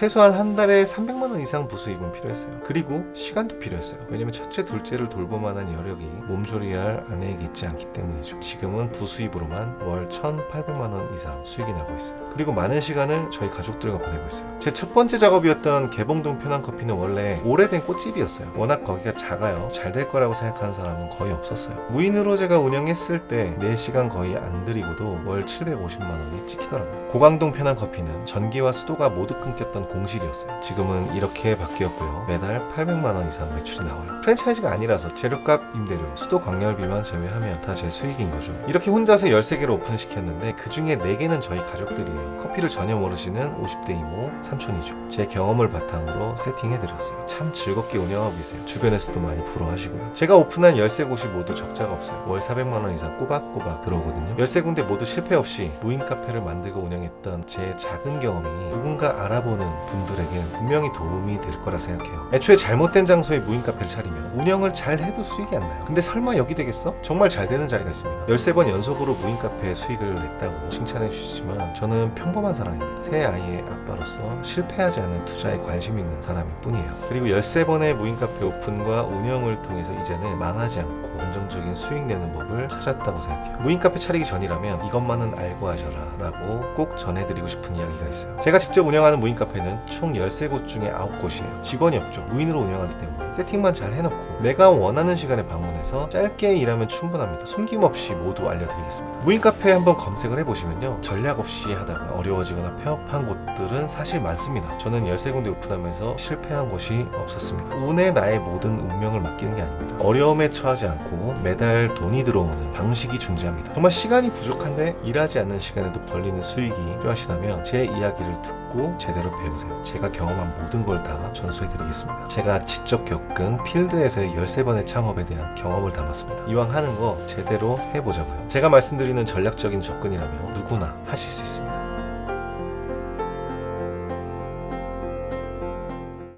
최소한 한 달에 300만 원 이상 부수입은 필요했어요. 그리고 시간도 필요했어요. 왜냐면 첫째, 둘째를 돌볼 만한 여력이 몸조리할 아내에게 있지 않기 때문이죠. 지금은 부수입으로만 월 1,800만 원 이상 수익이 나고 있어요. 그리고 많은 시간을 저희 가족들과 보내고 있어요. 제 첫 번째 작업이었던 개봉동 편한 커피는 원래 오래된 꽃집이었어요. 워낙 거기가 작아요. 잘 될 거라고 생각하는 사람은 거의 없었어요. 무인으로 제가 운영했을 때 4시간 거의 안 들이고도 월 750만 원이 찍히더라고요. 고강동 편한 커피는 전기와 수도가 모두 끊겼던 공실이었어요. 지금은 이렇게 바뀌었고요. 매달 800만 원 이상 매출이 나와요. 프랜차이즈가 아니라서 재료값, 임대료, 수도 광열비만 제외하면 다 제 수익인 거죠. 이렇게 혼자서 13개를 오픈시켰는데 그 중에 4개는 저희 가족들이에요. 커피를 전혀 모르시는 50대 이모, 삼촌이죠. 제 경험을 바탕으로 세팅해드렸어요. 참 즐겁게 운영하고 계세요. 주변에서도 많이 부러워하시고요. 제가 오픈한 13곳이 모두 적자가 없어요. 월 400만 원 이상 꼬박꼬박 들어오거든요. 13군데 모두 실패 없이 무인 카페를 만들고 운영했던 제 작은 경험이 누군가 알아보는 분들에겐 분명히 도움이 될 거라 생각해요. 애초에 잘못된 장소에 무인 카페를 차리면 운영을 잘 해도 수익이 안 나요. 근데 설마 여기 되겠어? 정말 잘 되는 자리가 있습니다. 13번 연속으로 무인 카페 수익을 냈다고 칭찬해 주시지만 저는 평범한 사람입니다. 새 아이의 아빠로서 실패하지 않는 투자에 관심 있는 사람일 뿐이에요. 그리고 13번의 무인 카페 오픈과 운영을 통해서 이제는 망하지 않고 안정적인 수익 내는 법을 찾았다고 생각해요. 무인 카페 차리기 전이라면 이것만은 알고 하셔라 라고 꼭 전해드리고 싶은 이야기가 있어요. 제가 직접 운영하는 무인 카페 는 총 13곳 중에 9곳이에요. 직원이 없죠. 무인으로 운영하기 때문에 세팅만 잘 해놓고 내가 원하는 시간에 방문해서 짧게 일하면 충분합니다. 숨김없이 모두 알려드리겠습니다. 무인 카페 한번 검색을 해보시면요. 전략 없이 하다가 어려워지거나 폐업한 곳들은 사실 많습니다. 저는 13군데 오픈하면서 실패한 곳이 없었습니다. 운에 나의 모든 운명을 맡기는 게 아닙니다. 어려움에 처하지 않고 매달 돈이 들어오는 방식이 존재합니다. 정말 시간이 부족한데 일하지 않는 시간에도 벌리는 수익이 필요하시다면 제 이야기를 듣고 제대로 배우세요. 제가 경험한 모든 걸 다 전수해드리겠습니다. 제가 직접 겪은 필드에서의 13번의 창업에 대한 경험을 담았습니다. 이왕 하는 거 제대로 해보자고요. 제가 말씀드리는 전략적인 접근이라면 누구나 하실 수 있습니다.